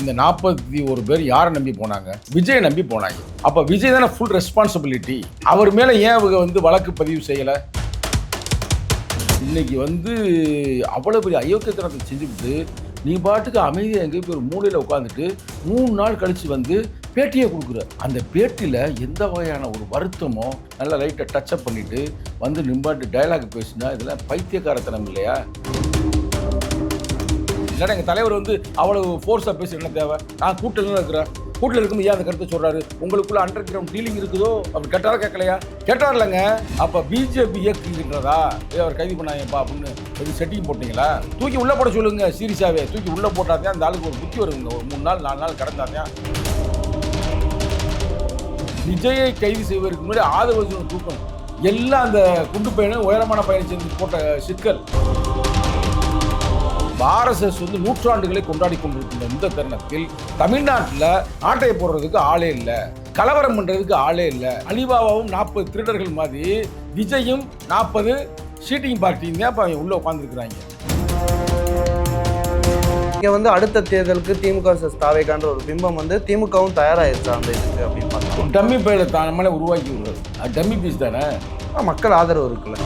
இந்த நாற்பத்தி ஒரு பேர் யாரை நம்பி போனாங்க? விஜய் நம்பி போனாங்க. அப்போ விஜய் தானே ஃபுல் ரெஸ்பான்சிபிலிட்டி அவர் மேலே ஏன் அவங்க வந்து வழக்கு பதிவு செய்யலை? இன்னைக்கு வந்து அவ்வளோ பெரிய அயோக்கியத்தனத்தை செஞ்சுக்கிட்டு நீ பாட்டுக்கு அமைதியாக எங்கேயும் போய் ஒரு மூலையில் உட்காந்துட்டு மூணு நாள் கழித்து வந்து பேட்டியை கொடுக்குற. அந்த பேட்டியில் எந்த வகையான ஒரு வருத்தமோ நல்லா லைட்டை டச்சப் பண்ணிவிட்டு வந்து நிம்பாட்டு டயலாக் பேசினா இதெல்லாம் பைத்தியக்காரத்தனம் இல்லையா? இல்லைன்னா எங்கள் தலைவர் வந்து அவ்வளவு ஃபோர்ஸாக பேசி என்ன தேவை? நான் கூட்டில் இருக்கிறேன். கூட்டில் இருக்கும்போது ஏன் அந்த கருத்தை சொல்கிறாரு உங்களுக்குள்ள அண்டர் கிரவுண்ட் டீலிங் இருக்குதோ? அப்படி கேட்டாரா கேட்கலையா? கேட்டார் இல்லைங்க அப்போ பிஜேபி இயக்குகின்றதா ஏ அவர் கைது பண்ணாங்கப்பா அப்படின்னு எது செட்டிங் போட்டீங்களா? தூக்கி உள்ளே போட சொல்லுங்க சீரியஸாகவே தூக்கி உள்ளே போட்டாதான் அந்த ஆளுக்கு ஒரு புத்தி வருங்க ஒரு மூணு நாள் நாலு நாள் கடந்தாதான். விஜயை கைது செய்வதற்கு முன்னாடி ஆதரவு தூக்கம் எல்லாம் அந்த குண்டு பையனும் உயரமான பயணம் செஞ்சு போட்ட சிக்கல். ஆர்எஸ்எஸ் வந்து நூற்றாண்டுகளை கொண்டாடி கொண்டிருக்கின்ற இந்த தருணத்தில் தமிழ்நாட்டில் ஆட்டையை போடுறதுக்கு ஆளே இல்லை கலவரம் பண்றதுக்கு ஆளே இல்லை. அலிபாபாவும் நாற்பது திருடர்கள் மாதிரி விஜயும் நாற்பது ஷீட்டிங் பார்ட்டியும் தான் இப்போ அவங்க உள்ள உட்காந்துருக்குறாங்க இங்க வந்து அடுத்த தேர்தலுக்கு திமுக தாவேகான்ற ஒரு பிம்பம் வந்து திமுகவும் தயாராயிருச்சா அந்த இதுக்கு அப்படின்னு பார்த்தா டம்மி பயில தான் நம்மளே உருவாக்கி விடுறது. டம்மி பீஸ் தானே? மக்கள் ஆதரவு இருக்குல்ல.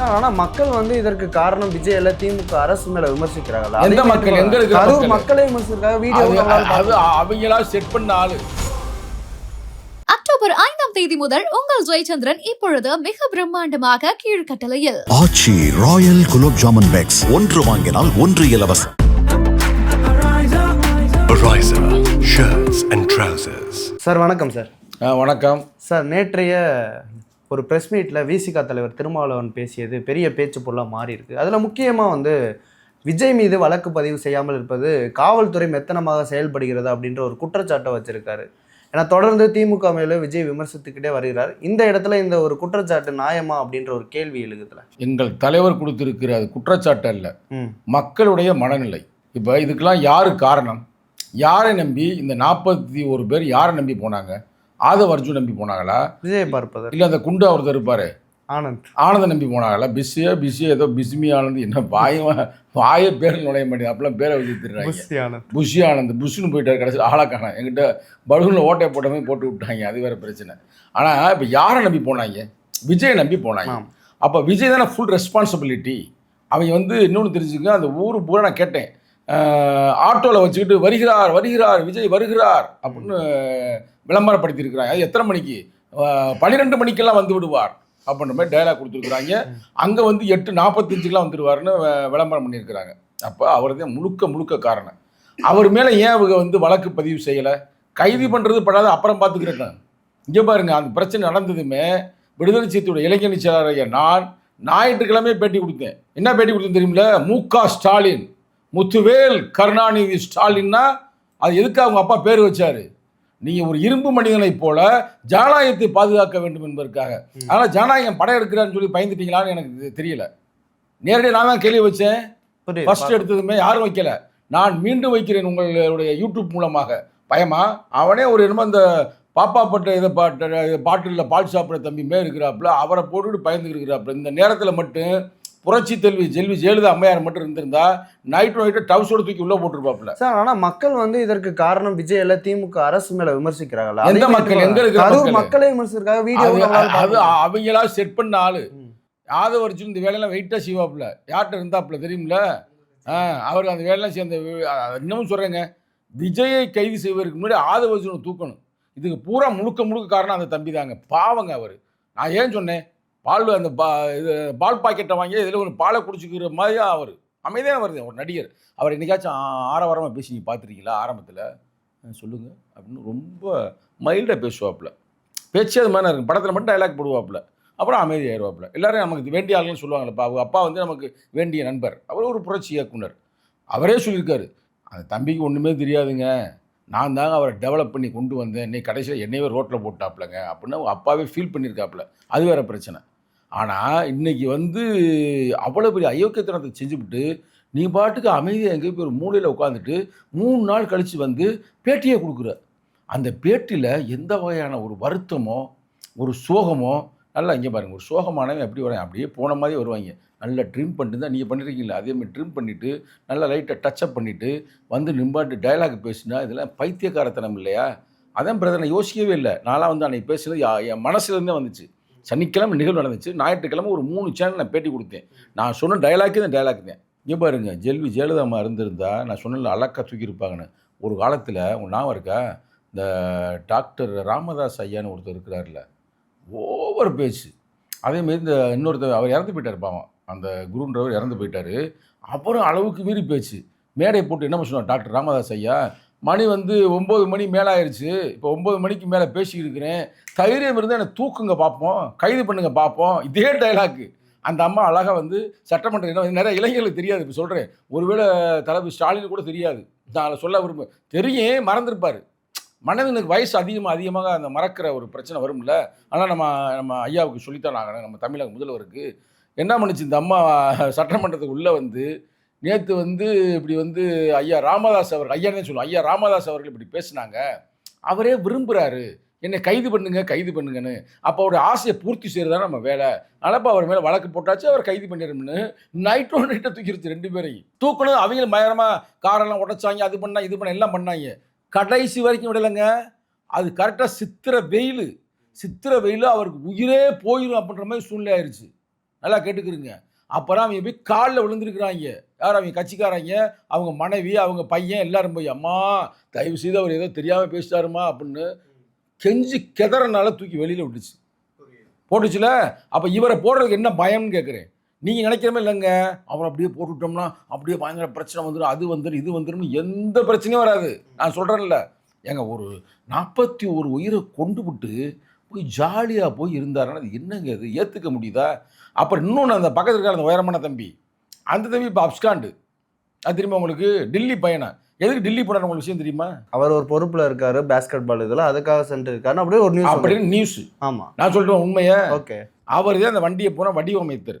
ஆனா மக்கள் வந்து இதற்கு காரணம் விஜய் இல்ல திமுக அரசு மேல விமர்சிக்கிறாங்கல்ல எந்த மக்கள்? மாதிரி எங்க இருக்கிற கரூர் மக்கள்? விமர்சிக்கிறாங்க வீடியோ அது அவங்களா செட் பண்ண ஆளு. அக்டோபர் ஐந்தாம் தேதி முதல் உங்கள் ஜெயச்சந்திரன் இப்பொழுது மிக பிரம்மாண்டமாக கீழ்கட்டளையில். Aachi royal gulab jamun packs. ஒன்று வாங்கினால் ஒன்று இலவசம். சார் வணக்கம் சார். வணக்கம். சார் நேற்றைய ஒரு ப்ரெஸ் மீட்டில் விசிகா தலைவர் திருமாவளவன் பேசியது பெரிய பேச்சு பொருளாக மாறி இருக்கு. அதில் முக்கியமாக வந்து விஜய் மீது வழக்கு பதிவு செய்யாமல் இருப்பது காவல்துறை மெத்தனமாக செயல்படுகிறது அப்படின்ற ஒரு குற்றச்சாட்டை வச்சிருக்காரு. ஏன்னா தொடர்ந்து திமுக மேலே விஜய் விமர்சித்துக்கிட்டே வருகிறார். இந்த இடத்துல இந்த ஒரு குற்றச்சாட்டு நியாயமா அப்படின்ற ஒரு கேள்வி எழுகுதுல? எங்கள் தலைவர் கொடுத்திருக்கிற அது குற்றச்சாட்டு அல்ல. மக்களுடைய மனநிலை. இப்போ இதுக்கெல்லாம் யாரு காரணம்? யாரை நம்பி? இந்த நாற்பத்தி ஒரு பேர் யாரை நம்பி போனாங்க? ஆதவ அர்ஜுன் நம்பி போனாங்களா? விஜய் பார்ப்பதர் இல்லை அந்த குண்டு ஒருத்தர் இருப்பாரு. ஆனந்த். ஆனந்த நம்பி போனாங்களா? பிஸியா பிஸியா ஏதோ பிஸ்மி ஆனந்த். என்ன வாய வாய பேர் நுழைய மாட்டேங்குது. அப்பெல்லாம் பேரை வச்சு திட்டுறாங்க. புஷி ஆனந்த். புஷி ஆனந்த். புஷ்னு போயிட்டார் கடைசியில். ஆளாக்கான? என்கிட்ட பலூனில் ஓட்டையை போட்ட மாதிரி போட்டு விட்டாங்க. அது வேற பிரச்சனை. ஆனால் இப்போ யாரை நம்பி போனாங்க? விஜயை நம்பி போனாங்க. அப்போ விஜய் தானே ஃபுல் ரெஸ்பான்சிபிலிட்டி அவங்க வந்து இன்னொன்று தெரிஞ்சுக்க அந்த ஊர் பூரா நான் கேட்டேன். ஆட்டோவில் வச்சுக்கிட்டு வருகிறார் வருகிறார் விஜய் வருகிறார் அப்படின்னு விளம்பரப்படுத்தியிருக்கிறாங்க. அது எத்தனை மணிக்கு? பன்னிரெண்டு மணிக்கெல்லாம் வந்து விடுவார் அப்படின்ற மாதிரி டைலாக் கொடுத்துருக்குறாங்க. அங்கே வந்து எட்டு நாற்பத்தஞ்சுக்கெலாம் வந்துடுவார்னு விளம்பரம் பண்ணியிருக்கிறாங்க. அப்போ அவர் தான் முழுக்க முழுக்க காரணம். அவர் மேலே ஏன் அவங்க வந்து வழக்கு பதிவு செய்யலை? கைது பண்ணுறது படாத அப்புறம் பார்த்துக்கிறேன். இங்கே பாருங்க அந்த பிரச்சனை நடந்ததுமே விடுதலை சீர்த்தியோட இளைஞர் செயலாளர் நான் ஞாயிற்றுக்கிழமையே பேட்டி கொடுத்தேன். என்ன பேட்டி கொடுத்தேன் தெரியுமில மு க ஸ்டாலின். முத்துவேல் கருணாநிதி ஸ்டாலின்னா அது எதுக்கு அவங்க அப்பா பேர் வச்சாரு? நீங்கள் ஒரு இரும்பு மனிதனைப் போல ஜனநாயகத்தை பாதுகாக்க வேண்டும் என்பதற்காக. ஆனால் ஜனநாயகம் படம் எடுக்கிறான்னு சொல்லி பயந்துட்டீங்களான்னு எனக்கு தெரியல. நேரடியாக நான் தான் கேள்வி வச்சேன். ஃபர்ஸ்ட் எடுத்ததுமே யாரும் வைக்கல. நான் மீண்டும் வைக்கிறேன் உங்களுடைய யூடியூப் மூலமாக. பயமா? அவனே ஒரு என்னமோ அந்த பாப்பா பட்ட இதை பாட்டு பாட்டிலில் பால் சாப்பிட்ற தம்பிமே இருக்கிறாப்புல அவரை போட்டுட்டு பயந்துட்டு இருக்கிறாப்புல. இந்த நேரத்தில் மட்டும் புரட்சி செல்வி செல்வி ஜெயலலிதா அம்மையார் மட்டும் இருந்திருந்தா நைட்டு நைட்டு டவுஸோட தூக்கி உள்ளே போட்டிருப்பாப்புல. சார் ஆனா மக்கள் வந்து இதற்கு காரணம் விஜய் இல்ல திமுக அரசு மேல விமர்சிக்கிறாங்கல்ல எந்த மக்கள்? எங்க இருக்கிற கரூர் மக்கள்? விமர்சிக்கிறாங்க வீடியோ அது அவங்களா செட் பண்ண ஆளு. யாதவ அர்ஜுன் இந்த வேலையெல்லாம் வெயிட்டாக செய்வாப்புல. யார்கிட்ட இருந்தாப்புல தெரியுமில? அவர் அந்த வேலையெல்லாம் சேர்ந்த இன்னமும் சொல்கிறேங்க விஜயை கைது செய்வதற்கு முன்னாடி ஆதவ அர்ஜுனை தூக்கணும். இதுக்கு பூரா முழுக்க முழுக்க காரணம் அந்த தம்பி தாங்க பாவங்க அவர். நான் ஏன் சொன்னேன்? பால் அந்த பா இது பால் பாக்கெட்டை வாங்கி இதில் ஒரு பாலை குடிச்சிக்கிற மாதிரியா அவர். அமைதியாக வருது ஒரு நடிகர். அவர் என்னைக்காச்சும் ஆரவாரமாக பேசி நீங்கள் பார்த்துருக்கீங்களா ஆரம்பத்தில்? சொல்லுங்கள் அப்படின்னு ரொம்ப மைல்டாக பேசுவாப்புல. பேச்சு அது மாதிரி இருக்கும். படத்தில் மட்டும் டைலாக் போடுவாப்புல. அப்புறம் அமைதியாயிருவாப்புல எல்லாரும் நமக்கு வேண்டிய ஆளுன்னு சொல்லுவாங்கல்லப்பா அவங்க அப்பா வந்து நமக்கு வேண்டிய நண்பர். அவர் ஒரு புரட்சி இயக்குனர். அவரே சொல்லியிருக்காரு அந்த தம்பிக்கு ஒன்றுமே தெரியாதுங்க. நான் தாங்க அவரை டெவலப் பண்ணி கொண்டு வந்தேன். இன்னைக்கு கடைசியில் என்னையவே ரோட்டில் போட்டாப்லங்க அப்படின்னு அவங்க அப்பாவே ஃபீல் பண்ணியிருக்காப்புல. அது வேறு பிரச்சனை. ஆனால் இன்னைக்கு வந்து அவ்வளோ பெரிய அயோக்கியத்தனத்தை செஞ்சுவிட்டு நீ பாட்டுக்கு அமைதியாக எங்கேயும் போய் ஒரு மூலையில் உட்காந்துட்டு மூணு நாள் கழித்து வந்து பேட்டியை கொடுக்குற. அந்த பேட்டியில் எந்த வகையான ஒரு வருத்தமோ ஒரு சோகமோ நல்லா இங்கே பாருங்க ஒரு சோகமானவன் எப்படி வரேன்? அப்படியே போன மாதிரி வருவாங்க. நல்லா ட்ரிம் பண்ணிட்டு தான் நீங்கள் பண்ணிருக்கீங்களா அதே மாதிரி ட்ரிம் பண்ணிவிட்டு நல்லா லைட்டாக டச்சப் பண்ணிவிட்டு வந்து நிம்பாட்டு டயலாக் பேசினா இதெல்லாம் பைத்தியக்காரத்தனம் இல்லையா? அதான் பிரதனை யோசிக்கவே இல்லை. நான்லாம் வந்து அன்னைக்கு பேசுனது என் மனசுலேருந்தே வந்துச்சு. சனிக்கிழமை நிகழ்வு நடந்துச்சு. ஞாயிற்றுக்கிழமை ஒரு மூணு சேனல் நான் பேட்டி கொடுத்தேன். நான் சொன்ன டயலாக்கு தான் டயலாக் தான். இங்கே பாருங்க ஜெல்வி ஜெயலலிதாமா இருந்திருந்தா நான் சொன்ன அழகாக தூக்கியிருப்பாங்கன்னு ஒரு காலத்தில் உன் ஞாபகம் இருக்கா? இந்த டாக்டர் ராமதாஸ் ஐயான்னு ஒருத்தர் இருக்கிறார்ல. ஓவர் பேச்சு. அதேமாரி இந்த இன்னொருத்தர் அவர் இறந்து போயிட்டார் பாவம். அந்த குருன்றவர் இறந்து போயிட்டார். அப்புறம் அளவுக்கு மீறி பேச்சு. மேடை போட்டு என்ன சொன்னார்? டாக்டர் ராமதாஸ் ஐயா மணி வந்து ஒம்பது மணி மேலே ஆயிடுச்சு இப்போ ஒம்பது மணிக்கு மேலே பேசிக்கிட்டு இருக்கிறேன் தைரியம் இருந்தால் என்னை தூக்குங்க பார்ப்போம் கைது பண்ணுங்க பார்ப்போம் இதே டைலாக்கு அந்த அம்மா அழகாக வந்து சட்டமன்ற இடம் நிறைய இளைஞர்களுக்கு தெரியாது. இப்போ சொல்கிறேன் ஒருவேளை தளபதி ஸ்டாலின் கூட தெரியாது. நான் அதை சொல்ல விரும்ப தெரியும். மறந்துருப்பார். மனதனுக்கு வயசு அதிகமாக அதிகமாக அந்த மறக்கிற ஒரு பிரச்சனை வரும்ல. ஆனால் நம்ம நம்ம ஐயாவுக்கு சொல்லித்தான் ஆகணும். நம்ம தமிழக முதல்வருக்கு. என்ன பண்ணுச்சு? இந்த அம்மா சட்டமன்றத்துக்கு உள்ளே வந்து நேற்று வந்து இப்படி வந்து ஐயா ராமதாஸ் அவர் ஐயானே சொல்லுவோம் ஐயா ராமதாஸ் அவர்கள் இப்படி பேசினாங்க. அவரே விரும்புகிறாரு என்னை கைது பண்ணுங்க கைது பண்ணுங்கன்னு. அப்போ அவருடைய ஆசையை பூர்த்தி செய்கிறதா நம்ம வேலை. அதனால் அவர் மேலே வழக்கு போட்டாச்சு அவர் கைது பண்ணிடணும்னு நைட்டோ நைட்டை தூக்கிடுச்சு ரெண்டு பேரையும். தூக்கணும் அவங்களும் பயங்கரமாக காரெல்லாம் உடைச்சாங்க அது பண்ணா இது பண்ண எல்லாம் பண்ணாங்க. கடைசி வரைக்கும் விடலைங்க. அது கரெக்டாக சித்திர வெயில். சித்திர வெயில் அவருக்கு உயிரே போயிடும் அப்படின்ற மாதிரி சூழ்நிலை ஆயிடுச்சு நல்லா கேட்டுக்கிறீங்க. அப்புறம் அவங்க போய் காலில் விழுந்திருக்கிறாங்க. யார் அவங்க கட்சிக்காரங்க? அவங்க மனைவி அவங்க பையன் எல்லாரும் போய் அம்மா தயவு செய்து அவர் ஏதோ தெரியாமல் பேசிட்டாருமா? அப்படின்னு கெஞ்சி கெதறனால தூக்கி வெளியில் விட்டுச்சு போட்டுச்சுல? அப்போ இவரை போடுறதுக்கு என்ன பயம்னு கேட்குறேன் நீங்கள் நினைக்கிறமே இல்லைங்க. அவரை அப்படியே போட்டுவிட்டோம்னா அப்படியே பயங்கர பிரச்சனை வந்துடும் அது வந்துடும் இது வந்துடும் எந்த பிரச்சனையும் வராது. நான் சொல்கிறேன்ல ஏங்க ஒரு நாற்பத்தி ஒரு உயிரை கொண்டு விட்டு போய் ஜாலியாக போய் இருந்தாருன்னா அது என்னங்க அது ஏற்றுக்க முடியுதா? அப்புறம் இன்னொன்று அந்த பக்கத்தில் இருக்கிற அந்த உயரமான தம்பி. அந்த தம்பி இப்போ அப்ஸ்காண்டு. அது தெரியுமா உங்களுக்கு? டில்லி பையனா? எதுக்கு டில்லி போனார் உங்களுக்கு விஷயம் தெரியுமா? அவர் ஒரு பொறுப்புல இருக்காரு பேஸ்கெட் பால் இதுல. அதுக்காக சென்று இருக்காரு அப்படியே ஒரு நியூஸ் அப்படின்னு நியூஸ் ஆமா. நான் சொல்கிறேன் உண்மையை. ஓகே. அவர் தான் அந்த வண்டியை பூரா வடிவமைத்தார்.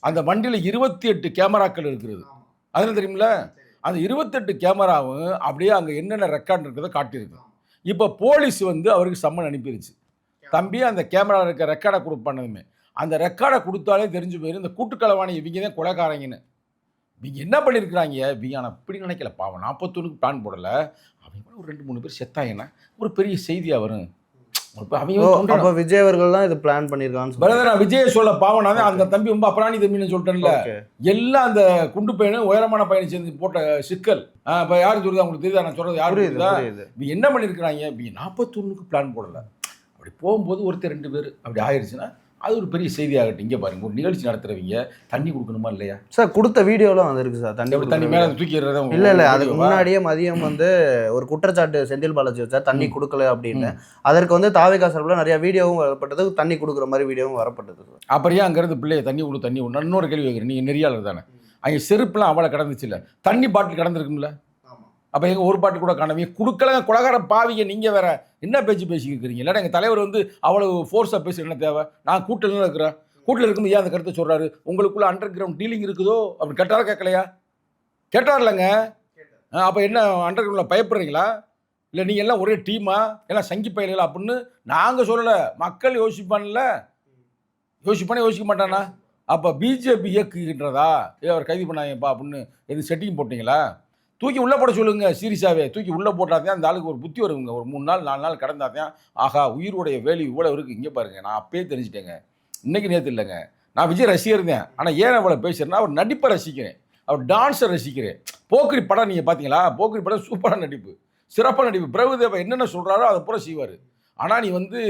அந்த வண்டியில் இருபத்தி எட்டு கேமராக்கள் இருக்கிறது. அதில் தெரியுமில அந்த இருபத்தெட்டு கேமராவும் அப்படியே அங்கே என்னென்ன ரெக்கார்ட் இருக்கிறத காட்டியிருக்கு. இப்போ போலீஸ் வந்து அவருக்கு சம்மன் அனுப்பிடுச்சு தம்பி அந்த கேமரா இருக்க ரெக்கார்டை கொடுப்பானதுமே அந்த ரெக்கார்டை கொடுத்தாலே தெரிஞ்சு போயிடும் இந்த கூட்டுக்களவாணி இவங்க தான் கொலைக்காரங்கன்னு இவங்க என்ன பண்ணியிருக்கிறாங்க இவங்க ஆனால் இப்படி நினைக்கல. பாவம் நாற்பத்தொன்னுக்கு பிளான் போடலை. அவங்க ஒரு ரெண்டு மூணு பேர் செத்தாங்கன்னா ஒரு பெரிய செய்தியாக வரும் அப்ப. விஜய் அவர்கள் தான் இது பிளான் பண்ணிருக்கான்னு பிரதர் நான் விஜய சொல்ல பாவம். அந்த தம்பி ரொம்ப அப்புறாணி தம்பின்னு சொல்லிட்டேன்ல. எல்லாம் அந்த குண்டு பையனும் உயரமான பையனை சேர்ந்து போட்ட சிக்கல். இப்ப யாரு தெரியுதா உங்களுக்கு தெரியுதா? நான் சொல்றது யாரு தெரியுதா என்ன பண்ணியிருக்கிறாங்க நாற்பத்தொன்னுக்கு பிளான் போடல. அப்படி போகும்போது ஒருத்தர் ரெண்டு பேர் அப்படி ஆயிடுச்சுன்னா அது ஒரு பெரிய செய்தியாகட்டும். இங்கே பாருங்க ஒரு நிகழ்ச்சி நடத்துறவங்க தண்ணி கொடுக்கணுமா இல்லையா? சார் கொடுத்த வீடியோலாம் வந்திருக்கு சார் தண்ணி தண்ணி மேலே தூக்கிடுறத இல்ல இல்ல அதுக்கு முன்னாடியே மதியம் வந்து ஒரு குற்றச்சாட்டு செந்தில் பாலாஜி வச்சார் தண்ணி கொடுக்கல அப்படின்னு. அதற்கு வந்து தாவேகா சார்பில் நிறைய வீடியோவும் வரப்பட்டது தண்ணி கொடுக்குற மாதிரி வீடியோவும் வரப்பட்டது சார். ஏன் அங்கேருந்து பிள்ளைய தண்ணி விடு தண்ணி விடு இன்னொரு கேள்வி வைக்கிறேன் நீங்கள் நெறியாளர் தானே? அங்கே செருப்புலாம் அவளை கடந்துச்சுல்ல தண்ணி பாட்டில் கடந்திருக்கும்ல? அப்போ எங்கள் ஒரு பாட்டு கூட காணவீங்க கொடுக்கலங்க குலகார பாவிங்க நீங்கள் வேற என்ன பேச்சு பேசிக்கிறீங்க இல்லை இல்லைன்னா எங்கள் தலைவர் வந்து அவ்வளவு ஃபோர்ஸாக பேச என்ன தேவை? நான் கூட்டில் இருக்கிறேன். கூட்டில் இருக்கும்போது ஏன் அந்த கருத்தை சொல்கிறாரு உங்களுக்குள்ள அண்டர் கிரவுண்ட் டீலிங் இருக்குதோ? அப்படி கேட்டாரா கேட்கலையா? கேட்டார்லங்க. அப்போ என்ன அண்டர் கிரவுண்டில் பயப்படுறீங்களா? இல்லை நீங்கள் எல்லாம் ஒரே டீமா எல்லாம் சங்கி பயிலா அப்படின்னு நாங்கள் சொல்லலை. மக்கள் யோசிப்பான்ல யோசிப்பானே யோசிக்க மாட்டானா? அப்போ பிஜேபி இயக்குகின்றதா? ஏ அவர் கைது பண்ணாங்கப்பா அப்படின்னு எது செட்டிங் போட்டீங்களா? தூக்கி உள்ளே போட சொல்லுங்க சீரியஸாகவே தூக்கி உள்ளே போட்டாதான் அந்த ஆளுக்கு ஒரு புத்தி வருங்க. ஒரு மூணு நாள் நாலு நாள் கடந்தாதான் ஆஹா உயிருடைய வேல்யூ இவ்வளோ இருக்குது இங்கே பாருங்க. நான் அப்பயே தெரிஞ்சிட்டேங்க. இன்னைக்கு நேற்று இல்லைங்க. நான் விஜய் ரசிகர் தான் ஆனால் ஏன் அவ்வளோ பேசுகிறேன்னா அவர் நடிப்பை ரசிக்கிறேன். அவர் டான்ஸை ரசிக்கிறேன். போக்கிரி படம் நீங்கள் பார்த்தீங்களா போக்கிரி படம் சூப்பரான நடிப்பு. சிறப்பான நடிப்பு. பிரபுதேவா என்னென்ன சொல்கிறாரோ அதை பூரா செய்வார். ஆனால் நீ வந்து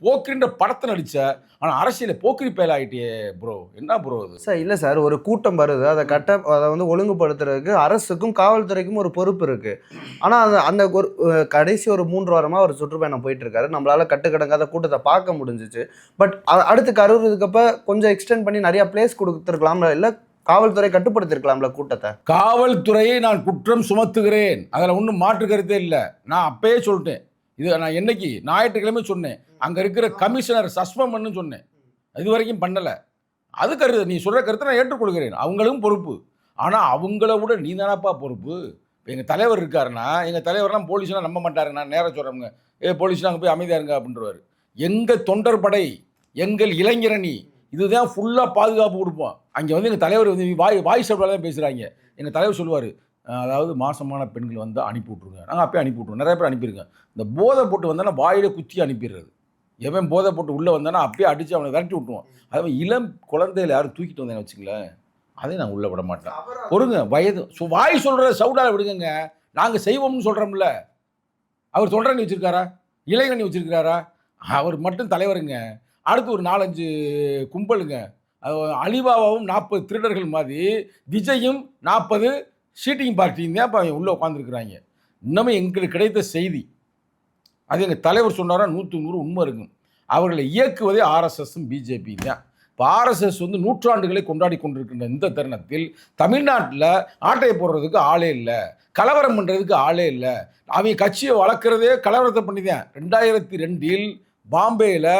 போக்கிரின்ற படத்தை நடித்த ஆனால் அரசியலில் போக்கிரி பயல் ஆகிட்டியே ப்ரோ என்ன ப்ரோ அது சார் இல்லை சார். ஒரு கூட்டம் வருது. அதை கட்ட அதை வந்து ஒழுங்குபடுத்துறதுக்கு அரசுக்கும் காவல்துறைக்கும் ஒரு பொறுப்பு இருக்கு. ஆனால் அந்த அந்த ஒரு கடைசி ஒரு மூன்று வாரமாக ஒரு சுற்றுப்பயணம் போயிட்டு இருக்காரு நம்மளால கட்டுக்கடங்காத கூட்டத்தை பார்க்க முடிஞ்சிச்சு. பட் அடுத்து கரூருக்கு கொஞ்சம் எக்ஸ்டெண்ட் பண்ணி நிறைய பிளேஸ் கொடுத்துருக்கலாம்ல இல்லை காவல்துறை கட்டுப்படுத்திருக்கலாம்ல கூட்டத்தை? காவல்துறையை நான் குற்றம் சுமத்துகிறேன். அதில் ஒன்றும் மாற்று கருத்தே இல்லை. நான் அப்பயே சொல்லிட்டேன். இது நான் என்னைக்கு? ஞாயிற்றுக்கிழமை சொன்னேன். அங்கே இருக்கிற கமிஷனர் சஸ்பெண்ட் பண்ணு சொன்னேன். இது வரைக்கும் பண்ணலை. அது கருத்து நீ சொல்கிற கருத்தை நான் ஏற்றுக்கொள்கிறேன். அவங்களும் பொறுப்பு. ஆனால் அவங்கள விட நீ தானப்பா பொறுப்பு? இப்போ எங்கள் தலைவர் இருக்காருன்னா எங்கள் தலைவர்லாம் போலீஸ்லாம் நம்ப மாட்டாரு நான் நேராக சொல்கிறவங்க ஏ போலீஸ்லாம் அங்கே போய் அமைதியாக இருங்க அப்படின்றவாரு. எங்கள் தொண்டர் படை எங்கள் இளைஞரணி இதுதான் ஃபுல்லாக பாதுகாப்பு கொடுப்போம். அங்கே வந்து எங்கள் தலைவர் வந்து வாய் வாய் சப்டால தான் பேசுகிறாங்க எங்கள் தலைவர் சொல்லுவார் அதாவது மாசமான பெண்கள் வந்து அனுப்பி விட்ருங்க நாங்கள் அப்பயே அனுப்பி விட்ருவோம் நிறைய பேர் அனுப்பியிருக்கேன் இந்த போதை போட்டு வந்தானா வாயில குத்தி அனுப்பிடுறது. எவன் போதை போட்டு உள்ளே வந்தானா அப்பயே அடித்து அவனை விரட்டி விட்டுருவோம். அதே இளம் குழந்தையில யாரும் தூக்கிட்டு வந்தேன்னு வச்சுங்களேன் அதை நான் உள்ளே விட மாட்டேன் பொறுங்க வயது சு- வாய் சொல்கிற சவுடால விடுங்க நாங்கள் செய்வோம்னு சொல்கிறோம்ல அவர் சொல்கிறேன்னு வச்சுருக்காரா? இளைஞனி வச்சுருக்காரா அவர் மட்டும் தலைவருங்க. அடுத்து ஒரு நாலஞ்சு கும்பலுங்க. அலிபாபாவும் நாற்பது திருடர்கள் மாதிரி விஜயும் நாற்பது சீட்டிங் பார்ட்டியும் தான் இப்போ உள்ளே உட்காந்துருக்குறாங்க இன்னமும் எங்களுக்கு கிடைத்த செய்தி. அது எங்கள் தலைவர் சொன்னாரா நூற்று நூறு உண்மை இருக்கும். அவர்களை இயக்குவதே ஆர்எஸ்எஸும் பிஜேபி தான். இப்போ ஆர்எஸ்எஸ் வந்து நூற்றாண்டுகளை கொண்டாடி கொண்டிருக்கின்ற இந்த தருணத்தில் தமிழ்நாட்டில் ஆட்டையை போடுறதுக்கு ஆளே இல்லை கலவரம் பண்ணுறதுக்கு ஆளே இல்லை. அவங்க கட்சியை வளர்க்குறதே கலவரத்தை பண்ணி தான் ரெண்டாயிரத்தி ரெண்டில் பாம்பேயில்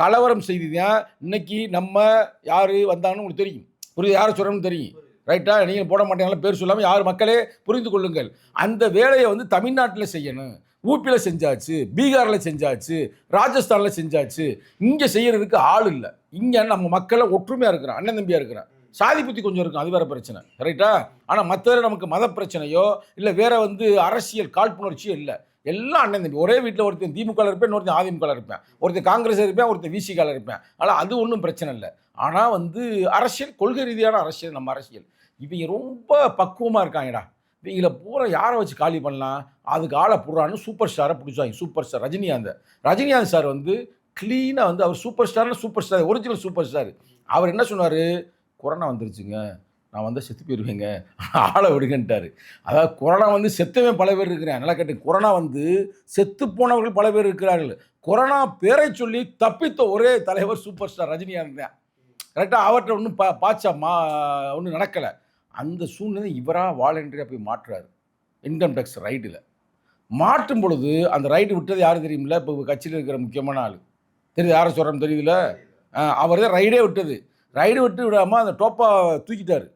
கலவரம் செய்து தான் இன்னைக்கு நம்ம யார் வந்தாங்கன்னு உங்களுக்கு தெரியும். புரியுது? யாரை சொல்கிறோம்னு தெரியும். ரைட்டா நீங்கள் போட மாட்டீங்களா பேர் சொல்லாமல் யார் மக்களே புரிந்து கொள்ளுங்கள். அந்த வேலையை வந்து தமிழ்நாட்டில் செய்யணும். ஊப்பியில் செஞ்சாச்சு பீகாரில் செஞ்சாச்சு ராஜஸ்தானில் செஞ்சாச்சு. இங்கே செய்கிறதுக்கு ஆள் இல்லை. இங்கே நம்ம மக்களை ஒற்றுமையாக இருக்கிறோம் அண்ணன் தம்பியாக இருக்கிறோம். சாதி புத்தி கொஞ்சம் இருக்கும் அது வேற பிரச்சனை. ரைட்டா ஆனால் மற்றவரை நமக்கு மத பிரச்சனையோ இல்லை வேற வந்து அரசியல் காழ்ப்புணர்ச்சியோ இல்லை. எல்லாம் அண்ணன் தம்பி. ஒரே வீட்டில் ஒருத்தன் திமுக இருப்பேன் இன்னொருத்தன் அதிமுக இருப்பேன். ஒருத்தன் காங்கிரஸ் இருப்பேன் ஒருத்தன் விசிகால இருப்பேன். ஆனால் அது ஒன்றும் பிரச்சனை இல்லை. ஆனால் வந்து அரசியல் கொள்கை ரீதியான அரசியல் நம்ம அரசியல். இவங்க ரொம்ப பக்குவமாக இருக்காங்கடா. இவங்கள பூரா யாரை வச்சு காலி பண்ணலாம்? அதுக்கு ஆளை போடுறான்னு சூப்பர் ஸ்டாரை பிடிச்சாங்க super star Rajinikanth. Rajinikanth sir வந்து க்ளீனாக வந்து அவர் சூப்பர் ஸ்டார்னு super star original super star அவர் என்ன சொன்னார்? கொரோனா வந்துருச்சுங்க. நான் வந்து செத்து போயிடுவேங்க ஆளை விடுங்கன்ட்டார். அதாவது கொரோனா வந்து செத்தவன் பல பேர் இருக்கிறேன். நல்லா கேட்டு கொரோனா வந்து செத்து போனவர்கள் பல பேர் இருக்கிறார்கள். கொரோனா பேரை சொல்லி தப்பித்த ஒரே தலைவர் சூப்பர் ஸ்டார் ரஜினிகாந்த் தான். கரெக்டாக அவர்கிட்ட ஒன்றும் பா பாச்சா மா ஒன்றும் நடக்கலை. அந்த சூழ்நிலை இவராக வாலண்டரியாக போய் மாற்றுறாரு. Income tax ரைடில். மாற்றும் பொழுது அந்த ரைடு விட்டது யார் தெரியுமில்ல? இப்போ கட்சியில் இருக்கிற முக்கியமான ஆள். தெரியுது? யாரை சொல்கிறோம் தெரியுதுல அவர் தான் ரைடே விட்டது. ரைடு விட்டு விடாமல் அந்த டோப்பா தூக்கிட்டார்.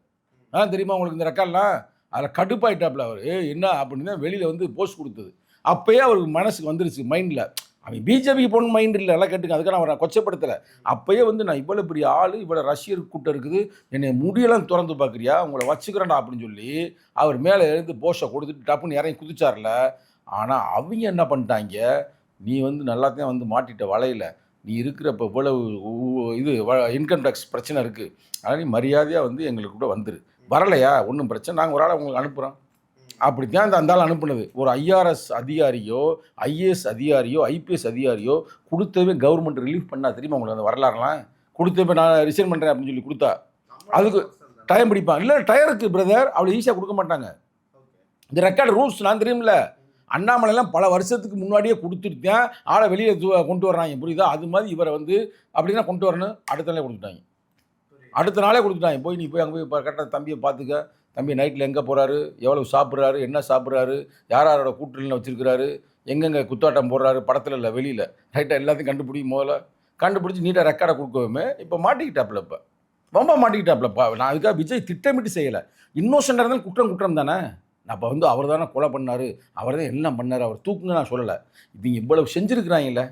ஆ தெரியுமா உங்களுக்கு இந்த ரெக்கார்ட்லாம்? அதில் கடுப்பாயிட்டாப்புல அவர். ஏ என்ன? அப்படின்னு தான் வெளியில் வந்து போஸ்ட் கொடுத்தது. அப்போயே அவருக்கு மனசுக்கு வந்துருச்சு மைண்டில். அவன் பிஜேபிக்கு போன மைண்ட் இல்லை நல்லா கேட்டுங்க அதுக்காக அவரை கொச்சப்படுத்தலை. அப்போயே வந்து நான் இவ்வளோ பெரிய ஆள் இவ்வளோ ரஷ்யர் கூட்டம் இருக்குது. என்னை முடியெல்லாம் திறந்து பார்க்குறியா உங்களை வச்சுக்கிறேன்டா அப்படின்னு சொல்லி அவர் மேலே எழுந்து போஷை கொடுத்துட்டு டப்புன்னு இறங்கி குதிச்சார்ல. ஆனால் அவங்க என்ன பண்ணிட்டாங்க? நீ வந்து நல்லாத்தையும் வந்து மாட்டிட்ட வலையில். நீ இருக்கிறப்ப இவ்வளவு இது இன்கம் டேக்ஸ் பிரச்சனை இருக்குது அதனால் நீ மரியாதையாக வந்து எங்களுக்கு கூட வந்துரு. வரலையா? ஒன்றும் பிரச்சனை. நாங்கள் ஒரு ஆளை உங்களுக்கு அனுப்புகிறோம் அப்படி தான் அந்த அந்தாள் அனுப்புனது. ஒரு ஐஆர்எஸ் அதிகாரியோ ஐஏஎஸ் அதிகாரியோ ஐபிஎஸ் அதிகாரியோ கொடுத்தவே கவர்மெண்ட் ரிலீஃப் பண்ணா தெரியுமா உங்களுக்கு அந்த வரலாறுலாம்? கொடுத்தவே நான் ரிசைன் பண்ணுறேன் அப்படின்னு சொல்லி கொடுத்தா. அதுக்கு டைம் பிடிப்பான். இல்லை டயருக்கு பிரதர் அவ்வளோ ஈஸியாக கொடுக்க மாட்டாங்க. இந்த ரெக்கார்டு ரூல்ஸ் நான் தெரியும்ல அண்ணாமலைலாம் பல வருஷத்துக்கு முன்னாடியே கொடுத்துட்டு தான் ஆளை வெளியே கொண்டு வர்றாங்க. புரியுதா? அது மாதிரி இவரை வந்து அப்படின்னா கொண்டு வரணும். அடுத்த நாளே கொடுத்துட்டாங்க. அடுத்த நாளே கொடுத்துட்டாங்க. போய் நீ போய் அங்கே போய் கரெக்டாக தம்பியை பார்த்துக்க. தம்பி நைட்டில் எங்கே போகிறாரு எவ்வளவு சாப்பிட்றாரு? என்ன சாப்பிட்றாரு? யார் யாரோட கூட்டணியில் வச்சுருக்கிறாரு? எங்கெங்கே குத்தாட்டம் போடுறாரு? படத்தில் இல்லை வெளியில். ரைட்டாக எல்லாத்தையும் கண்டுபிடிக்கும் முதல்ல கண்டுபிடிச்சி நீட்டாக ரெக்கார்டை கொடுக்கவுமே இப்போ மாட்டிக்கிட்டாப்புல இப்போ. ரொம்ப மாட்டிக்கிட்டாப்புலப்பா நான் அதுக்காக விஜய் திட்டமிட்டு செய்யலை. இன்னோசண்டாக இருந்தாலும் குற்றம் குற்றம் தானே? நான் இப்போ வந்து அவர் தானே கொலை பண்ணார். அவர் தான் என்ன பண்ணார்? அவர் தூக்குங்க நான் சொல்லலை. இவங்க இவ்வளவு செஞ்சுருக்கிறாங்கல்ல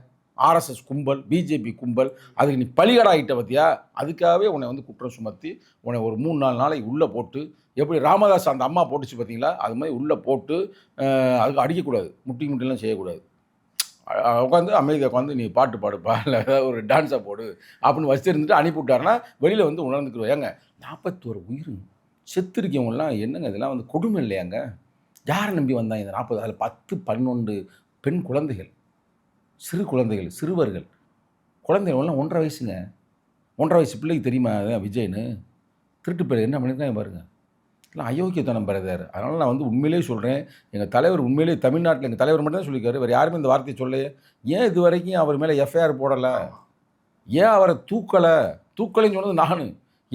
ஆர்எஸ்எஸ் கும்பல் பிஜேபி கும்பல் அதுக்கு நீ பலிகடாகிட்ட பார்த்தியா அதுக்காகவே உன்னை வந்து குற்றம் சுமத்தி உன்னை ஒரு மூணு நாலு நாளைக்கு உள்ளே போட்டு எப்படி ராமதாஸ் அந்த அம்மா போட்டுச்சு பார்த்தீங்களா அது மாதிரி உள்ளே போட்டு அதுக்கு அடிக்கக்கூடாது. முட்டி முட்டிலாம் செய்யக்கூடாது. உட்காந்து அமைதியாக உட்காந்து நீ பாட்டு பாடுப்பா இல்லை ஏதாவது ஒரு டான்ஸாக போடு அப்படின்னு வச்சுருந்துட்டு அனுப்பிவிட்டாருன்னா வெளியில் வந்து உணர்ந்துக்கிறோம் ஏங்க நாற்பத்தோரு உயிர் செத்துருக்கவங்கலாம் என்னங்க இதெல்லாம் வந்து கொடுமை இல்லையாங்க? யாரை நம்பி வந்தாங்க இந்த நாற்பது அதில் பத்து பன்னெண்டு பெண் குழந்தைகள்? சிறு குழந்தைகள் சிறுவர்கள். குழந்தைகள்லாம் ஒன்றரை வயசுங்க. ஒன்றரை வயசு பிள்ளைக்கு தெரியுமா விஜய்னு? திருட்டு பேர் என்ன பண்ணியிருக்காங்க பாருங்க. இல்லை அயோக்கியத்தனம் பிரதர். அதனால் நான் வந்து உண்மையிலேயே சொல்கிறேன் எங்கள் தலைவர் உண்மையிலேயே தமிழ்நாட்டில் எங்கள் தலைவர் மட்டும் தான் சொல்லியிருக்காரு. வேறு யாருமே இந்த வார்த்தையை சொல்லலையே. ஏன் இது வரைக்கும் அவர் மேலே எஃப்ஐஆர் போடலை? ஏன் அவரை தூக்கலை? தூக்கலைன்னு சொன்னது நான்.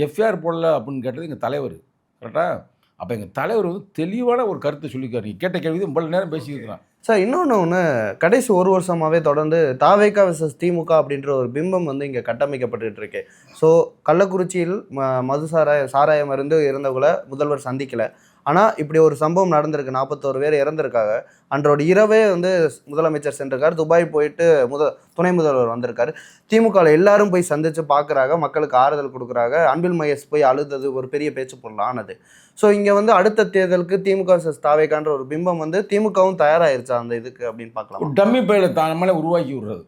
எஃப்ஐஆர் போடலை அப்படின்னு கேட்டது எங்கள் தலைவர். கரெக்டா அப்போ எங்கள் தலைவர் வந்து தெளிவான ஒரு கருத்தை சொல்லியிருக்காரு. நீ கேட்ட கேள்வி இவ்வளோ நேரம் பேசியிருக்கிறான் சார் இன்னொன்று ஒன்று கடைசி ஒரு வருஷமாகவே தொடர்ந்து தாவேகா விசஸ் திமுக அப்படின்ற ஒரு பிம்பம் வந்து இங்கே கட்டமைக்கப்பட்டு இருக்கு. ஸோ கள்ளக்குறிச்சியில் ம மது சாராய சாராயம் மருந்து இருந்தவங்கள முதல்வர் சந்திக்கலை. ஆனால் இப்படி ஒரு சம்பவம் நடந்திருக்கு. நாற்பத்தோரு பேர் இறந்திருக்காங்க. அன்றோட இரவே வந்து முதலமைச்சர் சென்றிருக்காரு. துபாய் போயிட்டு முத துணை முதல்வர் வந்திருக்காரு. திமுகவில் எல்லாரும் போய் சந்திச்சு பார்க்குறாங்க மக்களுக்கு ஆறுதல் கொடுக்குறாங்க. அன்பில் மகேஷ் போய் அழுதது ஒரு பெரிய பேச்சு பொருள் ஆனது ஸோ இங்கே வந்து அடுத்த தேர்தலுக்கு திமுக தாவேக்கான்ற ஒரு பிம்பம் வந்து திமுகவும் தயாராயிருச்சா அந்த இதுக்கு அப்படின்னு பார்க்கலாம் டம்மி பையில தான் நம்மளே உருவாக்கி விடுறது.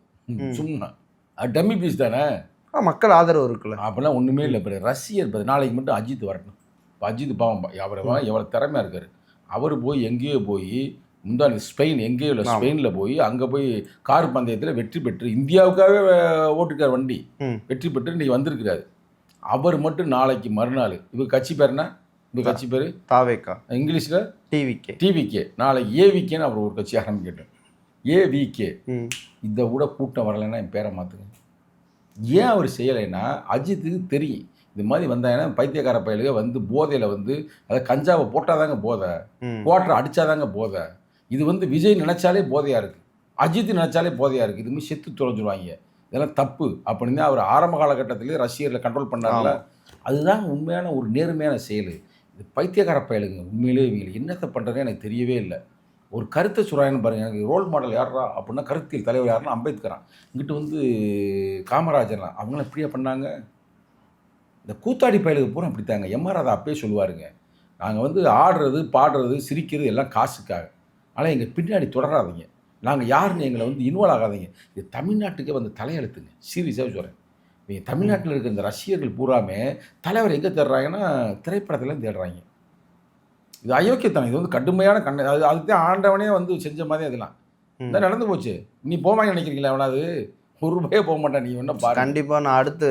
சும்மா. டம்மி பீஸ் தானே? மக்கள் ஆதரவு இருக்குல்ல. அப்போல்லாம் ஒன்றுமே இல்லை ரசிகர். நாளைக்கு மட்டும் அஜித் வரட்டும். இப்போ அஜித் பாவம் அவர் எவ்வளோ திறமையாக இருக்கார். அவர் போய் எங்கேயோ போய் முந்தானி ஸ்பெயின் எங்கேயோ இல்லை. ஸ்பெயினில் போய் அங்கே போய் கார் பந்தயத்தில் வெற்றி பெற்று இந்தியாவுக்காகவே அஹ், ஓட்டிருக்கார் வண்டி. வெற்றி பெற்று இன்றைக்கி வந்திருக்கிறாரு. அவர் மட்டும் நாளைக்கு மறுநாள் இவர் கட்சி பேர்னா இந்த கட்சி பேர்? தாவேக்கா இங்கிலீஷில்? டிவிக்கே டிவிகே நாளைக்கு ஏவிகேன்னு அவர் ஒரு கட்சி ஆரம்பிக்கட்டும் ஏவிகே இதை விட கூட்டம் வரலைன்னா என் பேரை மாற்றுங்க ஏன் அவர் செய்யலைன்னா அஜித்துக்கு தெரியும். இது மாதிரி வந்தாங்கன்னா பைத்தியக்கார பயலுக வந்து போதையில் வந்து அதை கஞ்சாவை போட்டால் தாங்க போதை குவாட்டரை அடித்தாதாங்க போதை. இது வந்து விஜய் நினச்சாலே போதையாக இருக்குது அஜித் நினச்சாலே போதையாக இருக்குது இதுமாதிரி செத்து தொலைஞ்சிருவாங்க. இதெல்லாம் தப்பு அப்படின்னு அவர் ஆரம்ப காலகட்டத்திலே ரசிகர்களை கண்ட்ரோல் பண்ணார்ல. அதுதான் உண்மையான ஒரு நேர்மையான செயல். இது பைத்தியக்கார பயலுங்க உண்மையிலே இவங்களுக்கு என்னத்தை பண்ணுறதுன்னு எனக்கு தெரியவே இல்லை. ஒரு கருத்தை சுராயன்னு பாருங்க எனக்கு ரோல் மாடல் யாரா அப்படின்னா கருத்தியல் தலைவர் யாருன்னா அம்பேத்கரான் இங்கிட்டு வந்து காமராஜர்லாம். அவங்களாம் எப்படியா பண்ணாங்க? இந்த கூத்தாடி பயலுக்கு பூரா அப்படித்தாங்க எம்ஆர் அதை அப்பயே சொல்லுவாருங்க. நாங்கள் வந்து ஆடுறது பாடுறது சிரிக்கிறது எல்லாம் காசுக்காக. ஆனால் எங்கள் பின்னாடி தொடராதீங்க. நாங்கள் யாருன்னு எங்களை வந்து இன்வால்வ் ஆகாதீங்க. இது தமிழ்நாட்டுக்கே வந்து தலையெழுத்துங்க. சீரியஸாக சொல்கிறேன் நீங்கள் தமிழ்நாட்டில் இருக்கிற இந்த ரசிகர்கள் பூராமே தலைவர் எங்கே தேடுறாங்கன்னா திரைப்படத்தில் தேடுறாங்க. இது அயோக்கியத்தனம். இது வந்து கடுமையான கண்ண. அது அதுதான் ஆண்டவனே வந்து செஞ்ச மாதிரி அதெல்லாம். நடந்து போச்சு. நீ போவாங்க நினைக்கிறீங்களா அவனாவது ஒரு ரூபாயே போக மாட்டான் நீ என்ன பாரு. கண்டிப்பா நான் அடுத்து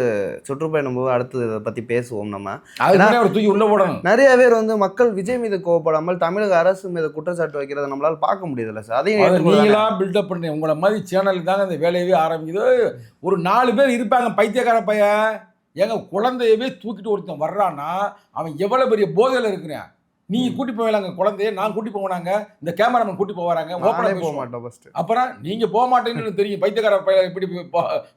சுற்றுப்பயணம் போது அடுத்து இதை பத்தி பேசுவோம் நம்ம. அவர் தூக்கி உள்ள போடணும். நிறைய பேர் வந்து மக்கள் விஜய் மீது கோவப்படாமல் தமிழக அரசு மீது குற்றச்சாட்டு வைக்கிறத நம்மளால பார்க்க முடியுதுல்ல சார். அதையும் அதை ஏற்றுக்கொள்ள நீங்களா பில்டப் பண்ணி உங்களை மாதிரி சேனலுக்கு தாங்க இந்த வேலையவே ஆரம்பிக்குது. ஒரு நாலு பேர் இருப்பாங்க பைத்தியக்கார பையன். ஏங்க குழந்தையவே தூக்கிட்டு ஒருத்தன் வர்றான்னா அவன் எவ்வளவு பெரிய போதையில இருக்கிறான்? நீ கூட்டி போவேலாங்க குழந்தைய. நான் கூட்டி போவானாங்க இந்த கேமராமேன் கூட்டி போவாராங்க. நானே ஓப்பனா போக மாட்டோம் ஃபர்ஸ்ட் அப்புறம் நீங்க போக மாட்டேன்னு தெரியும். பைத்தியக்கார பையன் எப்படி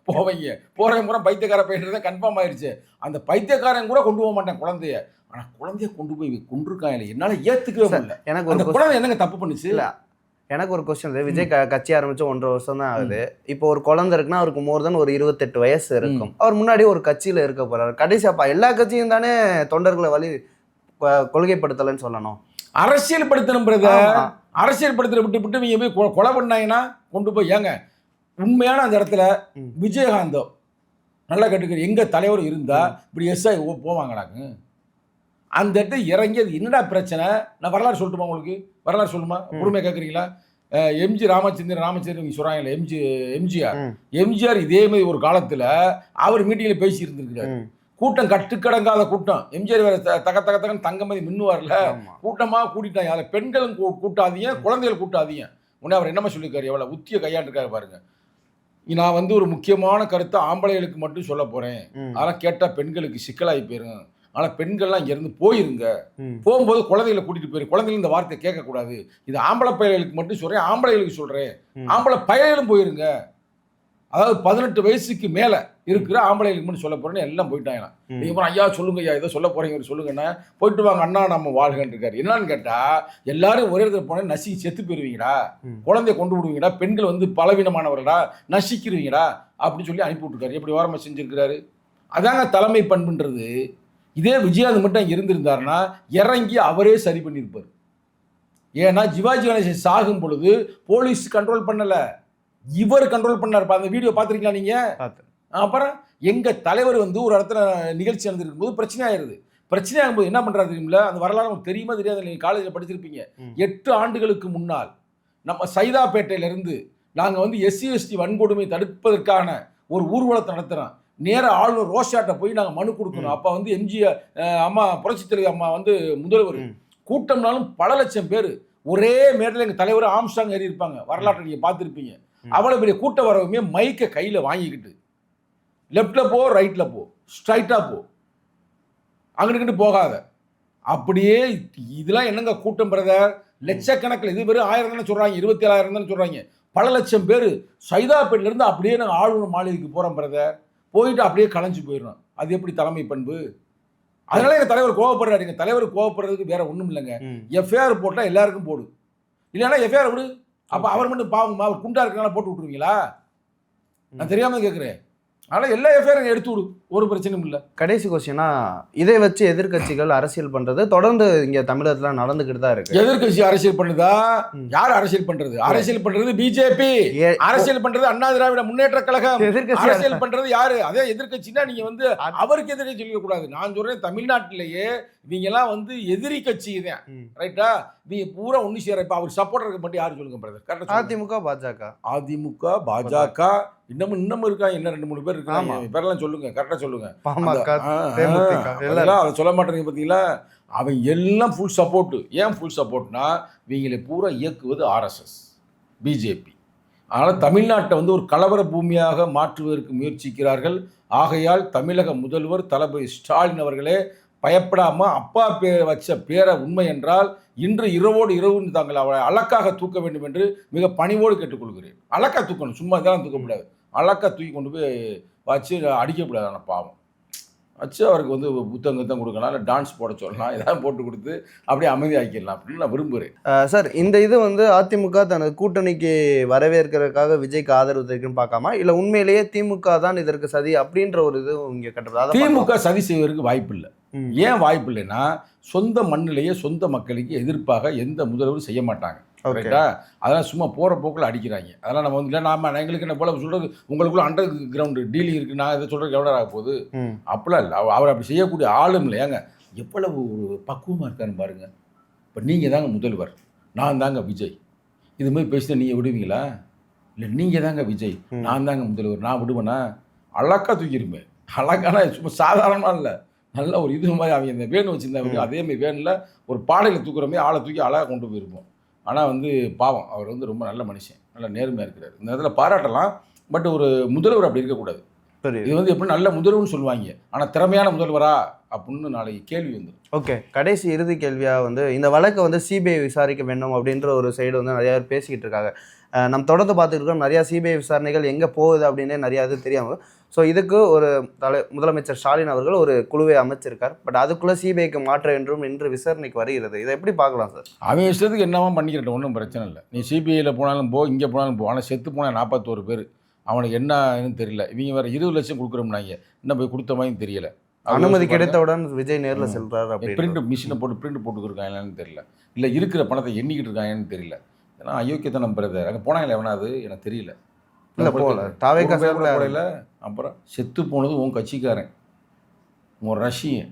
போவீங்க? போறவங்க பூரா பைத்தியக்கார பையன் கன்ஃபார்ம் ஆயிருச்சு. அந்த பைத்தியக்காரன் கூட கொண்டு போக மாட்டேன் குழந்தைய. ஆனா குழந்தைய கொண்டு போய் கொண்டிருக்காங்க இல்லை என்னால ஏத்துக்கவே முடியல. எனக்கு ஒரு குழந்தை என்னங்க தப்பு பண்ணுச்சு? இல்ல. எனக்கு ஒரு கொஸ்டின் இருக்கு. விஜய் கட்சி ஆரம்பிச்சு ஒன்றரை வருஷம் தான் ஆகுது. இப்போ ஒரு குழந்தை இருக்குன்னா அவருக்கு மோர் தென் ஒரு இருபத்தெட்டு வயசு இருக்கும். அவர் முன்னாடி ஒரு கட்சியில இருக்க போறாரு. கடைசி அப்பா எல்லா கட்சியும் தானே தொண்டர்களை வழி கொள்கைப்படுத்தலைன்னு சொல்லணும். அரசியல் படுத்தணும் பிரதர். அரசியல் படுத்துற விட்டு விட்டு நீங்க போய் கொலை பண்ணாங்கன்னா கொண்டு போய் ஏங்க உண்மையான அந்த இடத்துல. விஜயகாந்தோ நல்லா கட்டுக்கிற எங்க தலைவர் இருந்தா இப்படி எஸ்ஐ போவாங்களாங்க அந்த இடத்துல இறங்கி அது என்னடா பிரச்சனை? நான் வரலாறு சொல்லட்டுமா உங்களுக்கு? வரலாறு சொல்லுமா பொறுமையாக கேட்குறீங்களா எம்ஜி ராமச்சந்திரன் ராமச்சந்திரன் நீங்க சொல்றாங்கல்ல எம்ஜி எம்ஜிஆர். எம்ஜிஆர் இதே மாதிரி ஒரு காலத்துல அவர் மீட்டிங்ல பேசி இருந்திருக்கிறார். கூட்டம் கட்டுக்கடங்காத கூட்டம். எம்ஜிஆர் வேற தக தக தகன்னு தங்க மாதிரி மின்னுவார்ல. கூட்டமாக கூட்டிட்டாங்க. அதில் பெண்களும் கூ- கூட்டாதீங்க குழந்தைகள் கூட்டாதீங்க. உடனே அவர் என்னமா சொல்லியிருக்காரு? எவ்வளோ உத்திய கையாண்டிருக்காரு பாருங்க. நான் வந்து ஒரு முக்கியமான கருத்தை ஆம்பளைகளுக்கு மட்டும் சொல்ல போறேன். ம். அதெல்லாம் கேட்டால் பெண்களுக்கு சிக்கலாகி போயிரும். ஆனால் பெண்கள்லாம் இங்கேருந்து போயிருங்க. போகும்போது குழந்தைகளை கூட்டிட்டு போயிரு. குழந்தைகள் இந்த வார்த்தை கேட்கக்கூடாது. இது ஆம்பளை பயல்களுக்கு மட்டும் சொல்கிறேன் ஆம்பளைகளுக்கு சொல்கிறேன். ஆம்பளை பயல்களும் போயிருங்க. அதாவது பதினெட்டு வயசுக்கு மேலே இருக்கிற ஆம்பளைகளுக்கு மட்டும் சொல்ல போறேன்னு எல்லாம் போயிட்டாங்களாம் ம். நீங்க ஐயா சொல்லுங்க ஐயா ஏதோ சொல்ல போறீங்க சொல்லுங்கன்னா போயிட்டு வாங்க அண்ணா நம்ம வாழ்கன்னு இருக்காரு. என்னன்னு கேட்டா எல்லாரும் ஒரே இடத்துல போனா நசி செத்து போயிருவீங்கடா. குழந்தைய கொண்டு விடுவீங்கடா. பெண்கள் வந்து பலவீனமானவர்களா? நசிக்கிறீங்கடா அப்படின்னு சொல்லி அனுப்பி விட்டுருக்காரு. எப்படி ஓரமா செஞ்சிருக்கிறாரு? அதாங்க தலைமை பண்புன்றது. இதே விஜயாந்த் மட்டும் அங்கே இருந்திருந்தாருன்னா இறங்கி அவரே சரி பண்ணியிருப்பார். ஏன்னா சிவாஜி கணேசன் சாகும் பொழுது போலீஸ் கண்ட்ரோல் பண்ணல. இவர் கண்ட்ரோல் பண்ணார் அந்த வீடியோ பார்த்துருக்கீங்களா நீங்க? பார்த்தேன். அப்புறம் எங்க தலைவர் வந்து ஒரு இடத்துல நிகழ்ச்சி நடந்திருக்கும் போது பிரச்சனை ஆயிருது பிரச்சனை ஆகும்போது என்ன பண்றாரு தெரியுமில அந்த வரலாறு உங்களுக்கு தெரியுமா தெரியாது நீங்க காலேஜில் படிச்சிருப்பீங்க. எட்டு ஆண்டுகளுக்கு முன்னால் நம்ம சைதாப்பேட்டையில இருந்து நாங்க வந்து எஸ்சி எஸ்டி வன்கொடுமை தடுப்பதற்கான ஒரு ஊர்வலத்தை நடத்துறோம். நேர ஆளுநர் ரோஷாட்ட போய் நாங்க மனு கொடுக்கணும். அப்ப வந்து எம்ஜிஆர் அம்மா புரட்சித் தலைவி அம்மா வந்து முதல்வர். கூட்டம்னாலும் பல லட்சம் பேர் ஒரே மேடையில் எங்க தலைவர் ஆம்ஸ்டாங் ஏறி இருப்பாங்க வரலாற்றை நீங்க பார்த்துருப்பீங்க. ம். அவ்வளவு பெரிய கூட்டம் வரவுமே மைக்கை கையில வாங்கிக்கிட்டு லெஃப்ட்ல போ ரைட்ல போ. ஸ்ட்ரைட்டா போ. அங்கிட்டு போகாத. அப்படியே இதெல்லாம் என்னங்க கூட்டம் பிரதர் லட்சக்கணக்கில். இது வெறும் ஆயிரம் தானே சொல்றாங்க. இருபத்தி ஏழாயிரம் தானே சொல்றாங்க. பல லட்சம் பேர் சைதாப்பேட்ல இருந்து அப்படியே நாங்கள் ஆளுநர் மாளிகைக்கு போறோம் பிரதர் போயிட்டு அப்படியே கலைஞ்சு போயிடுறோம் அது எப்படி தலைமை பண்பு? அதனால எங்க தலைவர் கோவப்படுறாரு. எங்க தலைவர் கோவப்படுறதுக்கு வேற ஒண்ணும் இல்லைங்க. எஃப்ஐஆர் போட்டா எல்லாருக்கும் போடு. இல்லைன்னா எஃப்ஐஆர் விடு. அப்ப அவர் மட்டும் பாவமா அவர் குண்டா இருக்கனால போட்டு விட்டுருவீங்களா? நான் தெரியாம கேட்குறேன் அதனால் எல்லா எஃப்ஐஆரும் எடுத்து விடு. ஒரு பிரச்சனையும் இல்லை. கடைசி கொஸ்டினா இதை வச்சு எதிர்க்கட்சிகள் அரசியல் பண்றது தொடர்ந்து இங்க தமிழகத்துல நடந்துகிட்டு தான் இருக்கு. எதிர்க்கட்சி அரசியல் பண்ணுதா. யார் அரசியல் பண்றது? அரசியல் பண்றது பிஜேபி. அரசியல் பண்றது அண்ணா திராவிட முன்னேற்ற கழகம். எதிர்க்கட்சி அரசியல் பண்றது யாரு? அதே எதிர்க்கட்சினா நீங்க வந்து அவருக்கு எதிரே சொல்லிக்க கூடாது நான் சொல்றேன் தமிழ்நாட்டிலேயே நீங்க எல்லாம் வந்து எதிரி கட்சி தான். ரைட்டா நீங்க பூரா ஒண்ணு சேர இப்ப அவர் சப்போர்ட்டருக்கு மட்டும் யாரு சொல்லுங்க பிரதர் கரெக்டா அதிமுக பாஜக. அதிமுக பாஜக. இன்னமும் இன்னமும் இருக்காங்க என்ன ரெண்டு மூணு பேர் இருக்காங்க. பேரெல்லாம் சொல்லுங்க. கரெக்டா சொல்லுங்க. பாமக. அதெல்லாம் அதை சொல்ல மாட்டேங்க பார்த்தீங்களா? அவன் எல்லாம் ஃபுல் சப்போர்ட்டு ஏன் ஃபுல் சப்போர்ட்னா இவங்களை பூரா இயக்குவது ஆர்எஸ்எஸ் பிஜேபி அதனால் தமிழ்நாட்டை வந்து ஒரு கலவர பூமியாக மாற்றுவதற்கு முயற்சிக்கிறார்கள். ஆகையால் தமிழக முதல்வர் தளபதி ஸ்டாலின் அவர்களே பயப்படாமல் அப்பா பே வச்ச பேரை உண்மை என்றால் இன்று இரவோடு இரவு தாங்கள் அவளை அலக்காக தூக்க வேண்டும் என்று மிக பணிவோடு கேட்டுக்கொள்கிறேன். அலக்கா தூக்கணும் சும்மா தான் தூக்க முடியாது அலக்கா தூக்கி கொண்டு போய் வச்சு அடிக்கக்கூடாது ஆனால் பாவம். வச்சு அவருக்கு வந்து புத்தகம் கித்தம் கொடுக்கலாம் இல்லை டான்ஸ் போட சொல்லலாம். இதெல்லாம் போட்டு கொடுத்து அப்படியே அமைதியாக்கிடலாம் அப்படின்னு நான் விரும்புகிறேன் சார் இந்த இது வந்து அதிமுக தனது கூட்டணிக்கு வரவேற்கிறதுக்காக விஜய்க்கு ஆதரவு தெரிவிக்குன்னு பார்க்காம? இல்ல உண்மையிலேயே திமுக தான் இதற்கு சதி அப்படின்ற ஒரு இது இங்க கட்டுறது திமுக சதி செய்வதற்கு வாய்ப்பு இல்லை. ஏன் வாய்ப்பு இல்லைன்னா சொந்த மண்ணிலேயே சொந்த மக்களுக்கு எதிர்ப்பாக எந்த முதல்வரும் செய்ய மாட்டாங்க. ரைட்டா அதெல்லாம் சும்மா போகிற போக்கில் அடிக்கிறாங்க. அதெல்லாம் நம்ம வந்து இல்லை நாம எங்களுக்கு என்ன போல சொல்கிறது உங்களுக்குள்ள அண்டர் கிரவுண்டு டீலிங் இருக்குது நான் இதை சொல்கிறதுக்கு எவ்வளோ ஆக போகுது. அப்படிலாம் இல்லை. அவர் அப்படி செய்யக்கூடிய ஆளும் இல்லை. ஏங்க எவ்வளவு ஒரு பக்குவமாக இருக்கான்னு பாருங்க. இப்போ நீங்கள் தாங்க முதல்வர் நான் தாங்க விஜய். இது மாதிரி பேசினா நீங்கள் விடுவீங்களா? இல்லை நீங்கள் தாங்க விஜய். நான் தாங்க முதல்வர் நான் விடுவேனா? அழகா தூக்கிருப்பேன் அழகான சும்மா சாதாரணமாக இல்லை. நல்ல ஒரு இது மாதிரி அவங்க இந்த வேணு வச்சுருந்தாங்க. ம். அதே மாதிரி வேனில் ஒரு பாடையில் தூக்குற மாதிரி ஆளை தூக்கி அழகாக கொண்டு போயிருப்போம். ஆனால் வந்து பாவம். அவர் வந்து ரொம்ப நல்ல மனுஷன். நல்ல நேர்மையாக இருக்கிறார். இந்த இடத்துல பாராட்டலாம். பட் ஒரு முதல்வர் அப்படி இருக்கக்கூடாது. புரியுது. இது வந்து எப்படி நல்ல முதல்வர்னு சொல்லுவாங்க. ஆனால் திறமையான முதல்வரா அப்படின்னு நாளைக்கு கேள்வி வந்துடும் ஓகே. கடைசி இறுதி கேள்வியா வந்து இந்த வழக்கை வந்து சிபிஐ விசாரிக்க வேண்டும் அப்படின்ற ஒரு சைடு வந்து நிறைய பேர் பேசிக்கிட்டு இருக்காங்க. நம்ம தொடர்ந்து பார்த்துட்டு இருக்கோம் நிறைய சிபிஐ விசாரணைகள் எங்கே போகுது அப்படின்னே நிறைய இது தெரியாமல் ஸோ இதுக்கு ஒரு தலை முதலமைச்சர் ஸ்டாலின் அவர்கள் ஒரு குழுவை அமைச்சிருக்கார். பட் அதுக்குள்ளே சிபிஐக்கு மாற்ற என்றும் இன்று விசாரணைக்கு வருகிறது. இதை எப்படி பார்க்கலாம் சார் அவன் இஷ்டத்துக்கு என்னவா பண்ணிக்கிறட்டும் ஒன்றும் பிரச்சனை இல்லை. நீ சிபிஐயில் போனாலும் போ இங்கே போனாலும் போ. ஆனால் செத்து போனால் நாற்பத்தோரு பேர். அவனுக்கு என்னன்னு தெரியல. இவங்க வேறு இருபது லட்சம் கொடுக்குறோம்னாங்க. இன்னும் போய் கொடுத்த மாதிரியும் தெரியல. அனுமதி கிடைத்தவுடன் விஜய் நேரில் செல்றார் அப்படின்னு பிரிண்ட் மிஷினை போட்டு பிரிண்ட் போட்டுக்கிருக்காங்களான்னு தெரியல. இல்லை இருக்கிற பணத்தை எண்ணிக்கிட்டு இருக்காங்கன்னு தெரியல. இதெல்லாம் அயோக்கியத்தனம் பிரதர் அங்கே போனாங்களே எவனாவது? எனக்கு தெரியல. இல்லை போகல. தாவேக்கா போடல அப்புறம் செத்து போனது உன் கட்சிக்காரன். உன் ரஷ்யன்.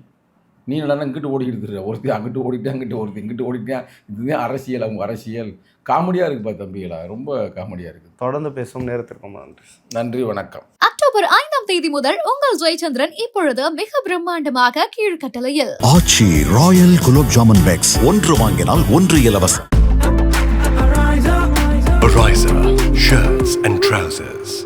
நீ என்னடா இங்கிட்டு ஓடிக்கிட்டு இருக்க ஒருத்தி அங்கிட்டு ஓடிட்டு அங்கிட்டு ஒருத்தி இங்கிட்டு ஓடிட்டேன் இதுதான் அரசியல் அவங்க அரசியல். காமெடியாக இருக்குப்பா தம்பிகளா. ரொம்ப காமெடியாக இருக்குது தொடர்ந்து பேசும் நேரத்திற்கும் நன்றி. நன்றி வணக்கம். அக்டோபர் ஐந்தாம் தேதி முதல் உங்கள் ஜெயச்சந்திரன் இப்பொழுது மிக பிரம்மாண்டமாக கீழ்கட்டளையில். Aachi royal gulab jamun packs. ஒன்று வாங்கினால் ஒன்று இலவசம். Shirts and trousers.